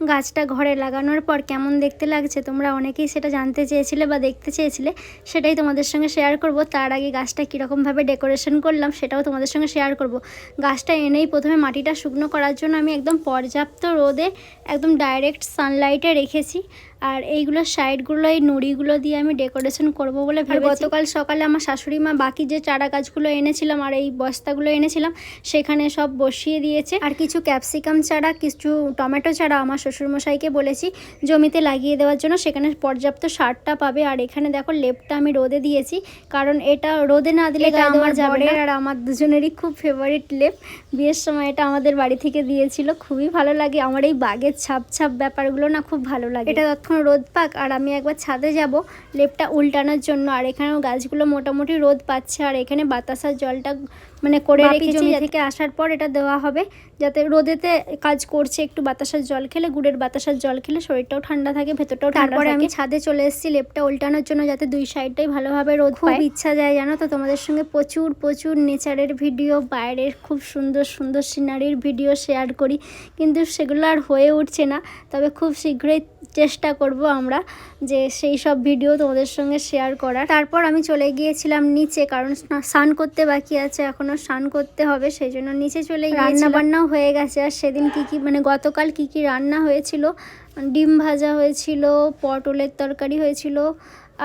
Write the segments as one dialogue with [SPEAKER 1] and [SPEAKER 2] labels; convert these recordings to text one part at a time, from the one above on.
[SPEAKER 1] গাছটা ঘরে লাগানোর পর কেমন দেখতে লাগছে? তোমরা অনেকেই সেটা জানতে চেয়েছিলে বা দেখতে চেয়েছিলে, সেটাই তোমাদের সঙ্গে শেয়ার করব। তার আগে গাছটা কীরকমভাবে ডেকোরেশন করলাম সেটাও তোমাদের সঙ্গে শেয়ার করব। গাছটা এনেই প্রথমে মাটিটা শুকনো করার জন্য আমি একদম পর্যাপ্ত রোদে একদম ডাইরেক্ট সানলাইটে রেখেছি। আর এইগুলোর সাইডগুলো এই নুড়িগুলো দিয়ে আমি ডেকোরেশন করব বলে ভেবে গতকাল সকালে আমার শাশুড়ি মা বাকি যে চারা গাছগুলো এনেছিলাম আর এই বস্তাগুলো এনেছিলাম সেখানে সব বসিয়ে দিয়েছে। আর কিছু ক্যাপসিকাম চারা কিছু টমেটো চারা আমার শ্বশুরমশাইকে বলেছি জমিতে লাগিয়ে দেওয়ার জন্য সেখানে পর্যাপ্ত সারটা পাবে। আর এখানে দেখো লেপটা আমি রোদে দিয়েছি কারণ এটা রোদে না দিলে
[SPEAKER 2] আমার
[SPEAKER 1] যাবে আর আমার দুজনেরই খুব ফেভারিট লেপ। বিয়ের সময় এটা আমাদের বাড়ি থেকে দিয়েছিল খুবই ভালো লাগে। আমার এই বাগের ছাপ ছাপ ব্যাপারগুলো না খুব ভালো লাগে। এটা তৎক্ষণ রোদ পাক আর আমি একবার ছাদে যাব লেপটা উল্টানোর জন্য। আর এখানেও গাছগুলো মোটামুটি রোদ পাচ্ছে আর এখানে বাতাসার জলটা মানে করে রেখেছি। থেকে আসার পর এটা দেওয়া হবে যাতে রোদেতে কাজ করছে একটু বাতাসার জল খেলে গুড়ের বাতাসার জল খেলে শরীরটাও ঠান্ডা থাকে ভেতরটাও ঠান্ডা
[SPEAKER 2] তারপরে আমি
[SPEAKER 1] ছাদে চলে এসেছি লেপটা উল্টানোর জন্য যাতে দুই সাইডটাই ভালোভাবে রোদ খুব ইচ্ছা যায় জানো তো? তোমাদের সঙ্গে প্রচুর প্রচুর নেচারের ভিডিও বাইরের খুব সুন্দর সুন্দর সিনারির ভিডিও শেয়ার করি। কিন্তু সেগুলো আর হয়ে উঠছে না। তবে খুব শীঘ্রই চেষ্টা করব আমরা যে সেই সব ভিডিও তোমাদের সঙ্গে শেয়ার করার। তারপর আমি চলে গিয়েছিলাম নিচে, কারণ স্নান করতে বাকি আছে, এখনও স্নান করতে হবে, সেই জন্য নিচে চলে রান্না। বান্নাও হয়ে গেছে, আর সেদিন কি কি মানে গতকাল কি কি রান্না হয়েছিল? ডিম ভাজা হয়েছিল, পটলের তরকারি হয়েছিল,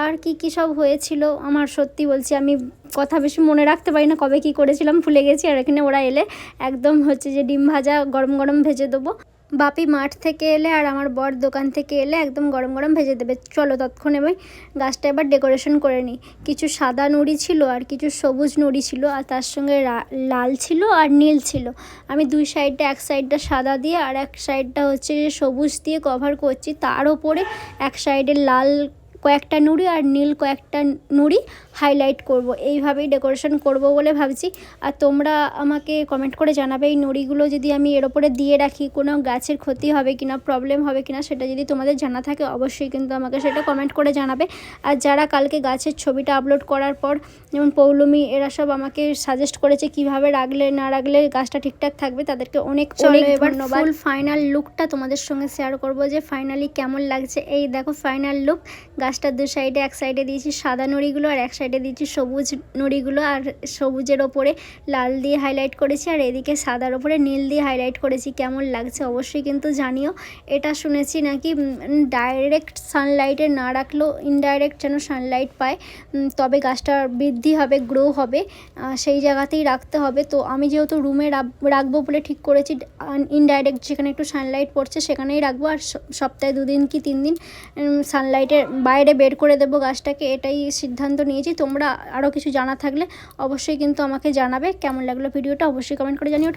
[SPEAKER 1] আর কি কি সব হয়েছিল? আমার সত্যি বলছি, আমি কথা বেশি মনে রাখতে পারি না কবে কি করেছিলাম, ভুলে গেছি, আর এখানে ওরা এলে একদম হচ্ছে যে ডিম ভাজা গরম গরম ভেজে দেবো। বাপি মাঠ থেকে এলে আর আমার বর দোকান থেকে এলে একদম গরম গরম ভেজে দেবে। চলো তৎক্ষণে আমি গাছটা এবার ডেকোরেশন করে নিই। কিছু সাদা নুড়ি ছিল আর কিছু সবুজ নুড়ি ছিল আর তার সঙ্গে লাল ছিল আর নীল ছিল। আমি দুই সাইডটা এক সাইডটা সাদা দিয়ে আর এক সাইডটা হচ্ছে সবুজ দিয়ে কভার করছি। তার ওপরে এক সাইডে লাল কয়েকটা নুড়ি আর নীল কয়েকটা নুড়ি হাইলাইট করব। এইভাবেই ডেকোরেশন করব বলে ভাবছি। আর তোমরা আমাকে কমেন্ট করে জানাবে এই নুড়িগুলো যদি আমি এর ওপরে দিয়ে রাখি কোনো গাছের ক্ষতি হবে কিনা প্রবলেম হবে কিনা সেটা যদি তোমাদের জানা থাকে অবশ্যই কিন্তু আমাকে সেটা কমেন্ট করে জানাবে। আর যারা কালকে গাছের ছবিটা আপলোড করার পর যেমন পৌলমি এরা সব আমাকে সাজেস্ট করেছে কীভাবে রাখলে না রাখলে গাছটা ঠিকঠাক থাকবে তাদেরকে অনেক অনেক ধন্যবাদ। ফুল ফাইনাল লুকটা তোমাদের সঙ্গে শেয়ার করব যে ফাইনালি কেমন লাগছে। এই দেখো ফাইনাল লুক গাছটার দু সাইডে এক সাইডে দিয়েছি সাদা নড়িগুলো আর এক সাইডে দিয়েছি সবুজ নড়িগুলো আর সবুজের ওপরে লাল দিয়ে হাইলাইট করেছি আর এদিকে সাদার ওপরে নীল দিয়ে হাইলাইট করেছি। কেমন লাগছে অবশ্যই কিন্তু জানিও। এটা শুনেছি নাকি ডাইরেক্ট সানলাইটে না রাখলেও ইনডাইরেক্ট যেন সানলাইট পায়। তবে গাছটা বৃদ্ধি হবে গ্রো হবে সেই জায়গাতেই রাখতে হবে। তো আমি যেহেতু রুমে রাখব বলে ঠিক করেছি ইনডাইরেক্ট যেখানে একটু সানলাইট পড়ছে সেখানেই রাখব। আর সপ্তাহে দুদিন কি তিন দিন সানলাইটের বাইরে বের করে দেব গাছটাকে, এটাই সিদ্ধান্ত নিয়েছি। তোমরা আরও কিছু জানা থাকলে অবশ্যই কিন্তু আমাকে জানাবে। কেমন লাগল ভিডিওটা অবশ্যই কমেন্ট করে জানিও।